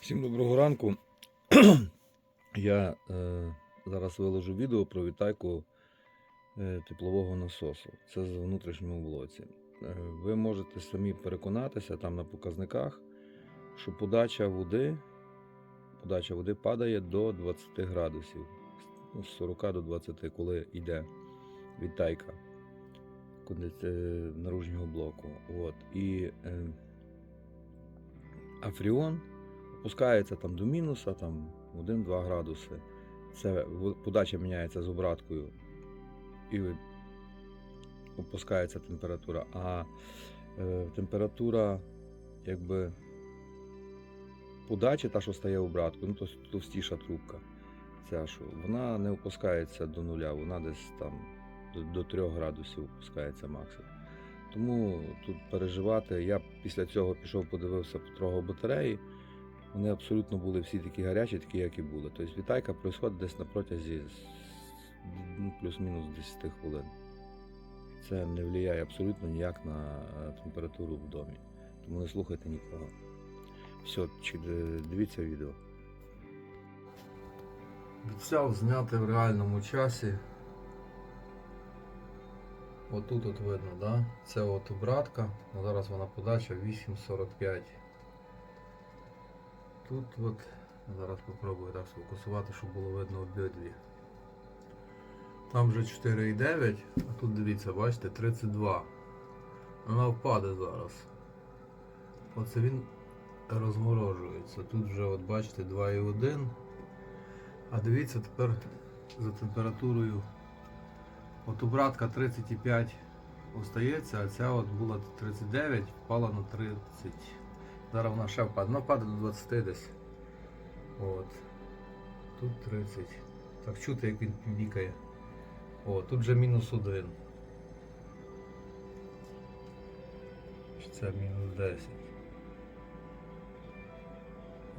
Всім доброго ранку. Я е, зараз виложу відео про відтайку е, теплового насосу. Це з внутрішньому блоці. Е, ви можете самі переконатися там на показниках, що подача води, подача води падає до 20 градусів, з 40 до 20, коли йде кондиці- е, наружнього блоку. От. І е, а опускається там до мінуса, там 1-2 градуси. Це подача міняється з обраткою і опускається температура. А е, температура, якби подачі, та, що стає обраткою, ну, то товстіша трубка, ця, що, вона не опускається до нуля, вона десь там до, до 3 градусів опускається максимум. Тому тут переживати. Я після цього пішов, подивився по потрогав батареї. Вони абсолютно були всі такі гарячі, такі, як і були. Тобто вітайка происходить десь на протязі ну, плюс-мінус 10 хвилин. Це не впливає абсолютно ніяк на е, температуру в домі. Тому не слухайте нікого. Все, дивіться відео. Обіцяв зняти в реальному часі. Отут от видно, да? Це от обратка, ну зараз вона подача 8.45. Тут от, зараз попробую так сфокусувати, щоб було видно обидві. Там вже 4,9, а тут дивіться, бачите, 32. Вона впаде зараз. Оце він розморожується. Тут вже от бачите 2,1. А дивіться тепер за температурою. От обратка 35 остається, а ця от була 39, впала на 30. Зараз вона ще впаде. Вона впаде до 20 десь. От. Тут 30. Так чути, як він бікає. О, тут вже мінус 1. Це мінус 10.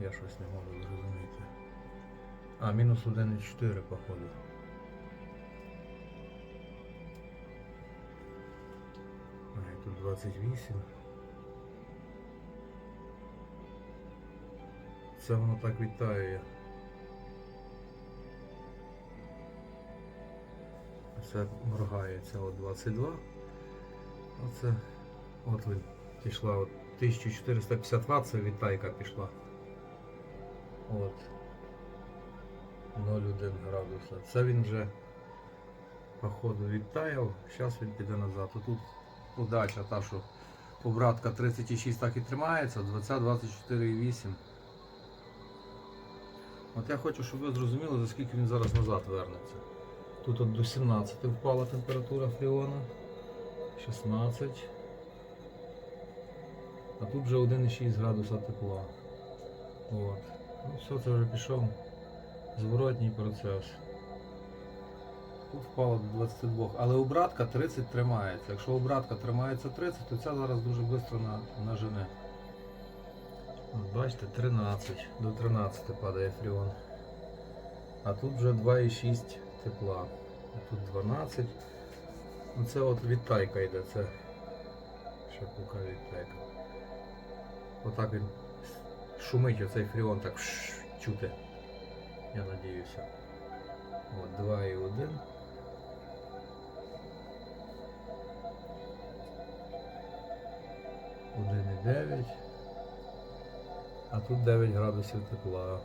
Я щось не можу зрозуміти. А, мінус 1,4 походу. А, тут 28. Це воно так вітає. Це моргає, це от 22. Оце от він пішла от 1450 Вт, це вітайка пішла. От. 0,1 градуса. Це він вже походу відтаяв, зараз він піде назад. Тут подача та, що обратка 36 так і тримається, 20 24,8. От я хочу, щоб ви зрозуміли, за скільки він зараз назад вернеться. Тут от до 17 впала температура фріона. 16. А тут вже 1,6 градуса тепла. От. Ну все, це вже пішов зворотній процес. Тут впало до 22, але обратка 30 тримається. Якщо обратка тримається 30, то ця зараз дуже швидко на, нажене. Бачите, 13 до 13 падає фріон. А тут вже 2,6 тепла. А тут 12. Ну це от відтайка йде, це ще поки відтайка. Отак він шумить оцей фріон так чути. Я надіюся. От 2,1. Один і 9. А тут 9 градусів тепла.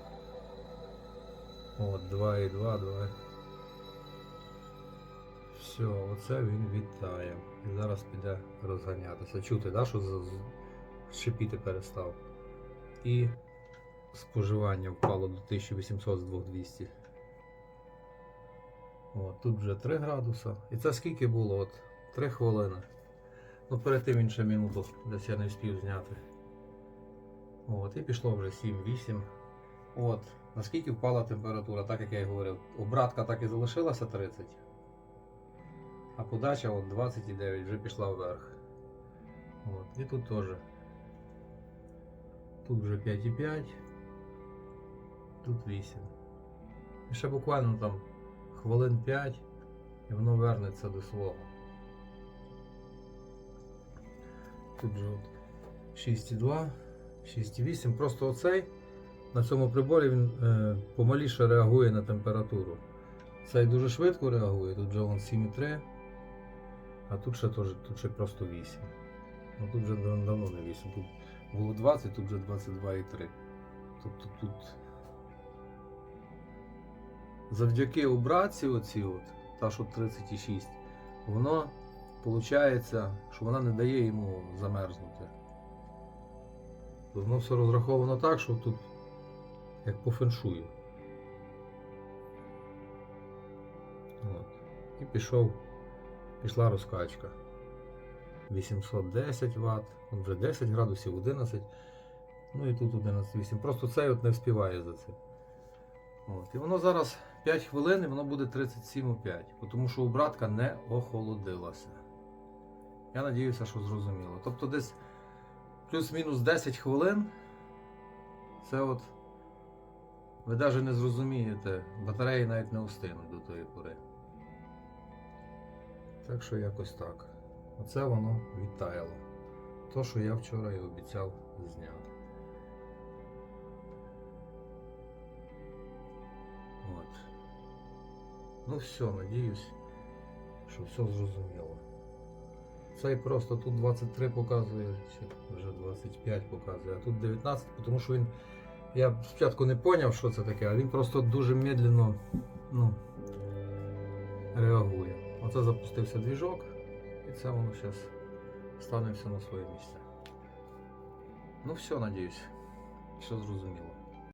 От 2,2, 2. Все, оце він вітає. І зараз піде розганятися. Чути, да, що шипіти перестав. І споживання впало до 1800 з 2200. От, тут вже 3 градуса. І це скільки було? От 3 хвилини. Ну перед тим він ще минуту десь я не встиг зняти. От, і пішло вже 7-8. От, наскільки впала температура, так як я і говорив. Обратка так і залишилася 30. А подача от 29 вже пішла вверх. От, і тут теж. Тут вже 5,5. Тут 8. І ще буквально там хвилин 5 і воно вернеться до свого. Тут же от 6,2, 6,8. Просто оцей на цьому приборі він е, помаліше реагує на температуру. Цей дуже швидко реагує, тут вже вон 7,3, а тут ще, теж, тут ще просто 8. Ну тут вже давно не 8. Тут було 20, тут вже 22,3. Тобто тут завдяки обратці оці от, та що 36, воно виходить, що вона не дає йому замерзнути. Воно все розраховано так, що тут як по феншую. От. І пішов, пішла розкачка. 810 Вт, тут вже 10 градусів, 11. Ну і тут 11,8. Просто цей от не вспіває за це. От. І воно зараз 5 хвилин і воно буде 37,5, тому що обратка не охолодилася. Я надіюся, що зрозуміло. Тобто десь плюс-мінус 10 хвилин. Це от ви навіть не зрозумієте, батареї навіть не устинуть до тої пори. Так що якось так. Оце воно відтаяло. То, що я вчора і обіцяв зняти. От. Ну все, надіюсь, що все зрозуміло. Цей просто тут 23 показує, чи вже 25 показує, а тут 19, тому що він. Я спочатку не зрозумів, що це таке, а він просто дуже медленно ну, реагує. Оце запустився двіжок, і це воно зараз стане все на своє місце. Ну все, надіюсь, все зрозуміло.